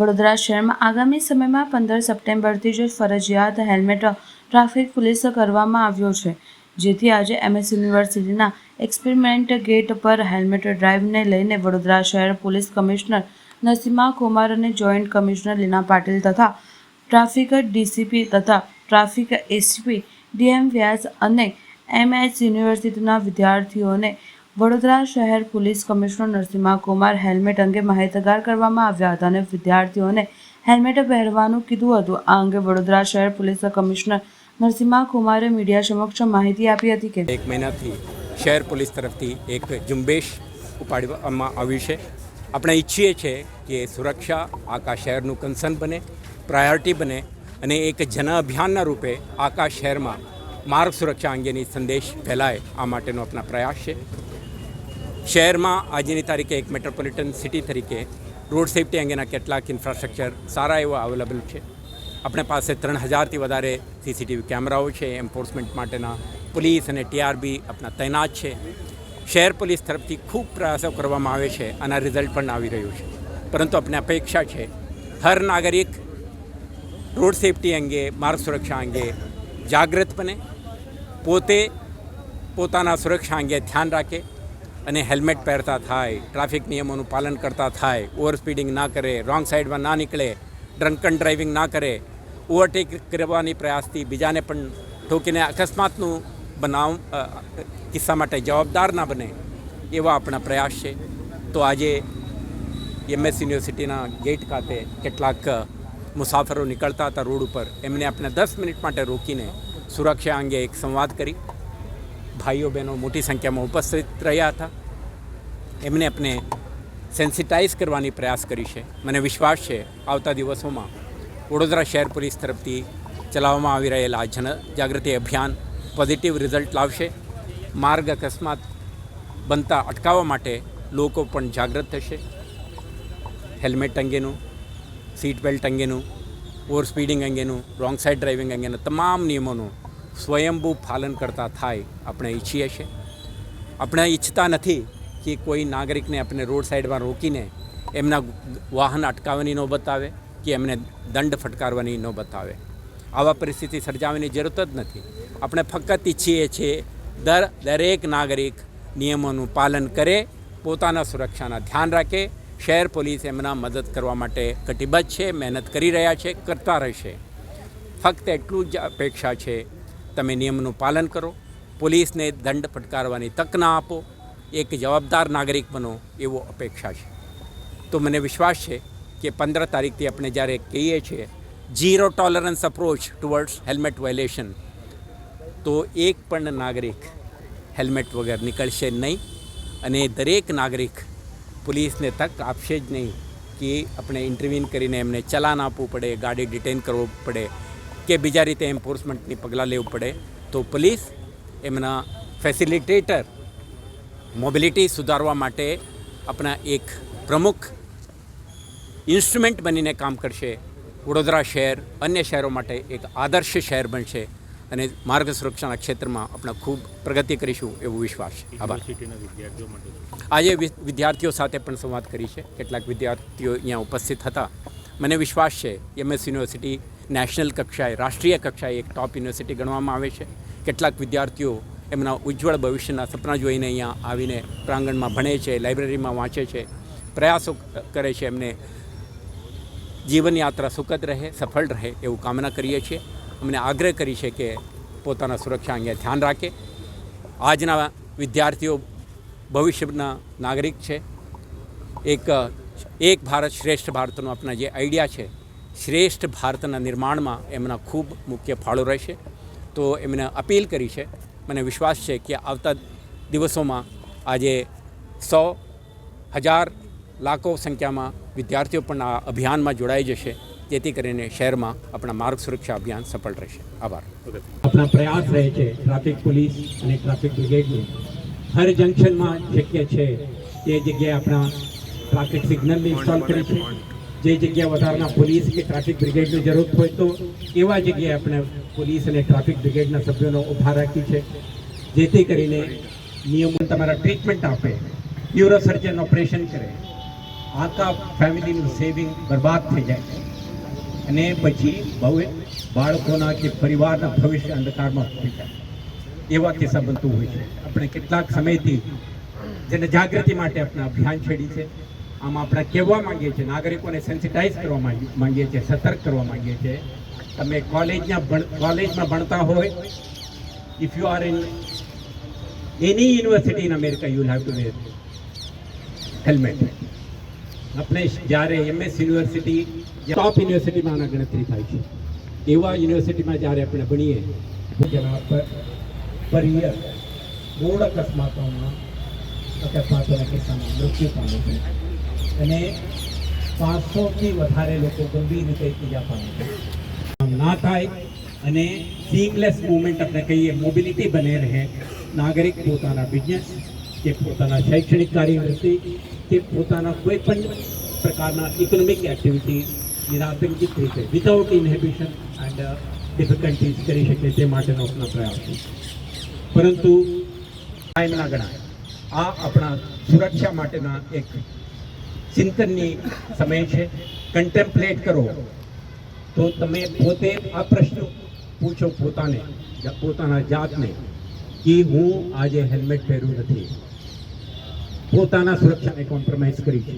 વડોદરા શહેરમાં આગામી સમયમાં પંદર સપ્ટેમ્બરથી જ ફરજિયાત હેલ્મેટ ટ્રાફિક પોલીસ કરવામાં આવ્યો છે, જેથી આજે એમએસ યુનિવર્સિટીના એક્સપેરિમેન્ટ ગેટ પર હેલ્મેટ ડ્રાઈવને લઈને વડોદરા શહેર પોલીસ કમિશનર નસીમા કુમાર અને જોઈન્ટ કમિશનર લીના પાટીલ તથા ટ્રાફિક ડીસીપી તથા traffic ACP D M Vyas MH યુનિવર્સિટીના વિદ્યાર્થીઓને વડોદરા શહેર police commissioner Narasimha Kumar helmet અંગે માહિતગાર કરવામાં આવ્યા હતા અને વિદ્યાર્થીઓને હેલ્મેટ પહેરવાનું કીધું હતું. આ અંગે વડોદરા શહેર પોલીસ કમિશનર નરસિંહા કુમારે મીડિયા સમક્ષ માહિતી આપી હતી કે એક મહિનાથી શહેર પોલીસ તરફથી એક ઝુંબેશ ઉપાડવામાં આવ્યું છે. આપણે ઈચ્છીએ છીએ કે સુરક્ષા આખા શહેરનું કન્સર્ન બને, પ્રાયોરિટી બને અને એક જન અભિયાનના રૂપે આખા શહેરમાં માર્ગ સુરક્ષા અંગેની સંદેશ ફેલાય આ માટેનો આપણા પ્રયાસ છે. શહેરમાં આજની તારીખે એક મેટ્રોપોલિટન સિટી તરીકે રોડ સેફટી અંગેના કેટલાક ઇન્ફ્રાસ્ટ્રક્ચર સારા એવા અવેલેબલ છે. આપણે પાસે ત્રણ હજારથી વધારે સીસીટીવી કેમેરાઓ છે એન્ફોર્સમેન્ટ માટેના પોલીસ અને ટીઆરબી આપણા તૈનાત છે. શહેર પોલીસ તરફથી ખૂબ પ્રયાસો કરવામાં આવે છે આના રિઝલ્ટ પણ આવી રહ્યું છે. પરંતુ આપણે અપેક્ષા છે, હર નાગરિક રોડ સેફટી અંગે, માર્ગ સુરક્ષા અંગે જાગૃત બને, પોતે પોતાના સુરક્ષા અંગે ધ્યાન રાખે અને હેલ્મેટ પહેરતા થાય, ટ્રાફિક નિયમોનું પાલન કરતા થાય ઓવર સ્પીડિંગ ના કરે, રોંગ સાઈડમાં ના નીકળે, ડ્રંકન ડ્રાઇવિંગ ના કરે, ઓવરટેક કરવાની પ્રયાસથી બીજાને પણ ઠોકીને અકસ્માતનું બનાવ કિસ્સા માટે જવાબદાર ના બને એવા આપણા પ્રયાસ છે. તો આજે એમએસ યુનિવર્સિટીના ગેટ ખાતે કેટલાક મુસાફરો નીકળતા હતા રોડ ઉપર. એમને આપણે દસ મિનિટ માટે રોકીને સુરક્ષા અંગે એક સંવાદ કરી. ભાઈઓ બહેનો મોટી સંખ્યામાં ઉપસ્થિત રહ્યા હતા. એમને આપણે સેન્સિટાઇઝ કરવાની પ્રયાસ કરી છે. મને વિશ્વાસ છે આવતા દિવસોમાં વડોદરા શહેર પોલીસ તરફથી ચલાવવામાં આવી રહેલા જન જાગૃતિ અભિયાન પોઝિટિવ રિઝલ્ટ લાવશે. માર્ગ અકસ્માત બનતા અટકાવવા માટે લોકો પણ જાગૃત થશે. હેલ્મેટ અંગેનું સીટ બેલ્ટ અંગેનું ઓવર સ્પીડિંગ અંગેનું રોંગ સાઇડ ડ્રાઇવિંગ અંગેના તમામ નિયમોનું સ્વયંભૂ પાલન કરતા થાય આપણે ઈચ્છીએ છીએ. આપણે ઈચ્છતા નથી કે કોઈ નાગરિકને આપણે રોડ સાઈડમાં રોકીને એમના વાહન અટકાવવાની નોબત આવે કે એમને દંડ ફટકારવાની નોબત આવે આવા પરિસ્થિતિ સર્જાવવાની જરૂરત જ નથી. આપણે ફક્ત ઈચ્છીએ છીએ દર, દરેક નાગરિક નિયમોનું પાલન કરે, પોતાના સુરક્ષાના ધ્યાન રાખે, શહેર પોલીસ એમના મદદ કરવા માટે કટિબદ્ધ છે, મહેનત કરી રહ્યા છે, કરતા રહેશે. ફક્ત એટલું જ અપેક્ષા છે તમે નિયમનું પાલન કરો. પોલીસને દંડ ફટકારવાની તક ના આપો. એક જવાબદાર નાગરિક બનો એવો અપેક્ષા છે. તો મને વિશ્વાસ છે કે પંદર તારીખથી આપણે જ્યારે કહીએ છીએ zero tolerance approach towards helmet violation તો એક પણ નાગરિક હેલ્મેટ વગર નીકળશે નહીં અને દરેક નાગરિક પોલીસને તક આપશે જ નહીં કે આપણે ઇન્ટરવ્યૂન કરીને એમને ચલાન આપવું પડે, ગાડી ડિટેન કરવું પડે. કે બીજા રીતે એન્ફોર્સમેન્ટની પગલાં લેવું પડે તો પોલીસ એમના ફેસિલિટેટર મોબિલિટી સુધારવા માટે આપણા એક પ્રમુખ ઇન્સ્ટ્રુમેન્ટ બનીને કામ કરશે. વડોદરા શહેર અન્ય શહેરો માટે એક આદર્શ શહેર બનશે અને માર્ગ સુરક્ષાના ક્ષેત્રમાં આપણે ખૂબ પ્રગતિ કરીશું એવો વિશ્વાસ છે. આભાર. આજે વિદ્યાર્થીઓ સાથે પણ સંવાદ કરી છે. કેટલાક વિદ્યાર્થીઓ અહીંયા ઉપસ્થિત હતા. મને વિશ્વાસ છે એમએસ યુનિવર્સિટી નેશનલ કક્ષાએ, રાષ્ટ્રીય કક્ષાએ એક ટોપ યુનિવર્સિટી ગણવામાં આવે છે. કેટલાક વિદ્યાર્થીઓ એમના ઉજ્જવળ ભવિષ્યના સપના જોઈને અહીંયા આવીને પ્રાંગણમાં ભણે છે લાઇબ્રેરીમાં વાંચે છે. પ્રયાસો કરે છે એમને. જીવનયાત્રા સુખદ રહે, સફળ રહે એવું કામના કરીએ છીએ. અમને આગ્રહ કરી છે કે પોતાના સુરક્ષા અંગે ધ્યાન રાખે. આજના વિદ્યાર્થીઓ ભવિષ્યના નાગરિક છે. એક એક ભારત શ્રેષ્ઠ ભારતનો આપણા જે આઈડિયા છે શ્રેષ્ઠ ભારતના નિર્માણમાં એમના ખૂબ મુખ્ય ફાળો રહેશે. તો એમને અપીલ કરી છે, મને વિશ્વાસ છે કે આવતા દિવસોમાં આજે સો હજાર લાખો સંખ્યામાં વિદ્યાર્થીઓ પણ આ અભિયાનમાં જોડાઈ જશે. જેથી કરીને શહેરમાં આપણા માર્ગ સુરક્ષા અભિયાન સફળ રહેશે. આભાર. આપણા પ્રયાસ રહે છે, ટ્રાફિક પોલીસ અને ટ્રાફિક બ્રિગેડનું. હર જંકશનમાં શક્ય છે, તે જગ્યાએ આપણા ટ્રાફિક સિગ્નલની ઇન્સ્ટોલ કરી છે. જે જગ્યા વધારના પોલીસ કે ટ્રાફિક બ્રિગેડની જરૂર હોય તો એવા જગ્યાએ આપણે પોલીસ અને ટ્રાફિક બ્રિગેડના સભ્યોનો ઊભા રાખી છે. જેથી કરીને નિયમો તમારા ટ્રીટમેન્ટ આપે ન્યુરોસર્જન ઓપરેશન કરે, આખા ફેમિલીનું સેવિંગ બરબાદ થઈ જાય. અને પછી બહુ બાળકોના કે પરિવારના ભવિષ્ય અંધકારમાં થઈ જાય. એવા કિસ્સા બનતું હોય છે. આપણે કેટલાક સમયથી જેને જાગૃતિ માટે આપણે અભિયાન છેડી છે. આમ આપણે કહેવા માંગીએ છીએ, નાગરિકોને સેન્સિટાઇઝ કરવા માંગીએ છીએ, સતર્ક કરવા માંગીએ છીએ. તમે કોલેજના કોલેજમાં ભણતા હોય if you are in any university in America you have to wear helmet આપણે જ્યારે એમએસ યુનિવર્સિટી ટોપ યુનિવર્સિટીમાં આના ગણતરી થાય છે. એવા યુનિવર્સિટીમાં જ્યારે આપણે ભણીએ પર યર રોડ અકસ્માતોમાં અકસ્માતોના કિસ્સામાં મૃત્યુ પામે છે. અને પાંચસોથી વધારે લોકો ગંભીર રીતે ઈજા પામે ના થાય અને સીમલેસ મુવમેન્ટ આપણે કહીએ મોબિલિટી બને રહે. નાગરિક પોતાના બિઝનેસ કે પોતાના શૈક્ષણિક કાર્યવૃત્તિ, કે પોતાના કોઈ પણ પ્રકારના ઇકોનોમિક એક્ટિવિટી નિરાતંકિત રીતે વિધાઉટ ઇનહેબિશન એન્ડ ડિફિકલ્ટીઝ કરી શકે તે માટેનો આપણા પ્રયાસ છે. પરંતુ ટાઈમ ના ગણાય આ આપણા સુરક્ષા માટેના એક ચિંતનની સમય છે. કન્ટેમ્પલેટ કરો. તો તમે પોતે આ પ્રશ્ન પૂછો પોતાને પોતાના જાતને, કે હું આજે હેલ્મેટ પહેર્યું નથી. પોતાના સુરક્ષાને કોમ્પ્રોમાઇઝ કરી છે.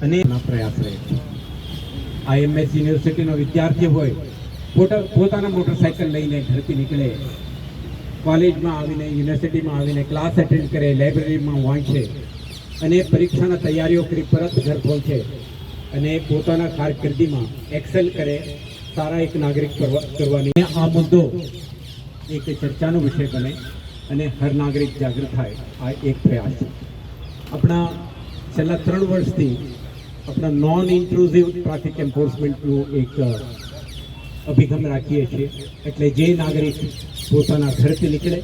અને પ્રયાસ રહે છે. આઈએમએસ યુનિવર્સિટીનો વિદ્યાર્થી હોય, પોતા, પોતાના મોટરસાયકલ લઈને ઘરથી નીકળે, કોલેજમાં આવીને, યુનિવર્સિટીમાં આવીને ક્લાસ એટેન્ડ કરે લાઇબ્રેરીમાં વાંચે અને પરીક્ષાના તૈયારીઓ કરી પરત ઘર પહોંચે અને પોતાના કારકિર્દીમાં એક્સેલ કરે સારા એક નાગરિક કરવા- કરવાની. આ મુદ્દો એક ચર્ચાનો વિષય બને અને હર નાગરિક જાગૃત થાય, આ એક પ્રયાસ છે. આપણા છેલ્લા ત્રણ વર્ષથી આપણા નોન ઇન્ક્લુઝિવ ટ્રાફિક એન્ફોર્સમેન્ટનું એક અભિગમ રાખીએ છીએ. એટલે જે નાગરિક પોતાના ઘરથી નીકળે,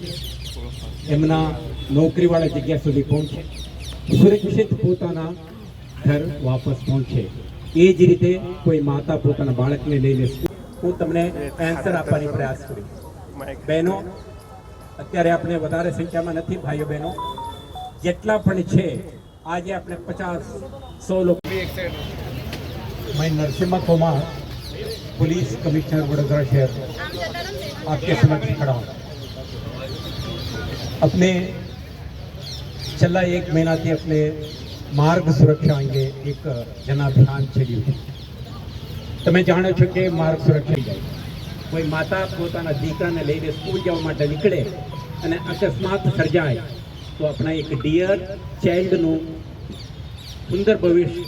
એમના નોકરીવાળા જગ્યા સુધી પહોંચે સુરક્ષિત પોતાના ઘર વાપસ પહોંચે એ જ રીતે કોઈ માતા પોતાના બાળકને લઈને સ્કૂલ- હું તમને આન્સર આપવાની પ્રયાસ કરી બહેનો અત્યારે આપણે વધારે સંખ્યામાં નથી ભાઈઓ બહેનો જેટલા પણ છે આજે આપણે પચાસ સો લોકો मैं नरसिम्हा तोमार पुलिस कमिश्नर वडोदरा शहर आपके समक्ष खड़ा हूँ अपने છેલ્લા એક મહિનાથી આપણે માર્ગ સુરક્ષા અંગે એક જનાભિયાન છેડ્યું છે. તમે જાણો છો કે માર્ગ સુરક્ષા જાય કોઈ માતા પોતાના દીકરાને લઈને સ્કૂલ જવા માટે નીકળે અને અકસ્માત સર્જાય, તો આપણા એક ડિયર ચાઇલ્ડનું સુંદર ભવિષ્ય,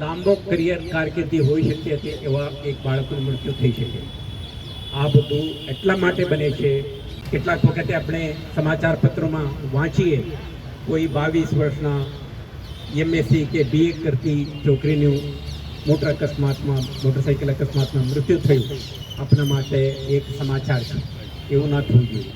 લાંબો કરિયર કારકિર્દી હોઈ શકતી હતી એવા એક બાળકનું મૃત્યુ થઈ શકે. આ બધું એટલા માટે બને છે, કેટલાક વખતે આપણે સમાચાર પત્રોમાં વાંચીએ કોઈ બાવીસ વર્ષના એમએસસી કે બીએ કરતી છોકરીનું મોટર અકસ્માતમાં, મોટરસાઇકલ અકસ્માતમાં મૃત્યુ થયું. આપણા માટે એક સમાચાર છે. એવું ના થવું જોઈએ.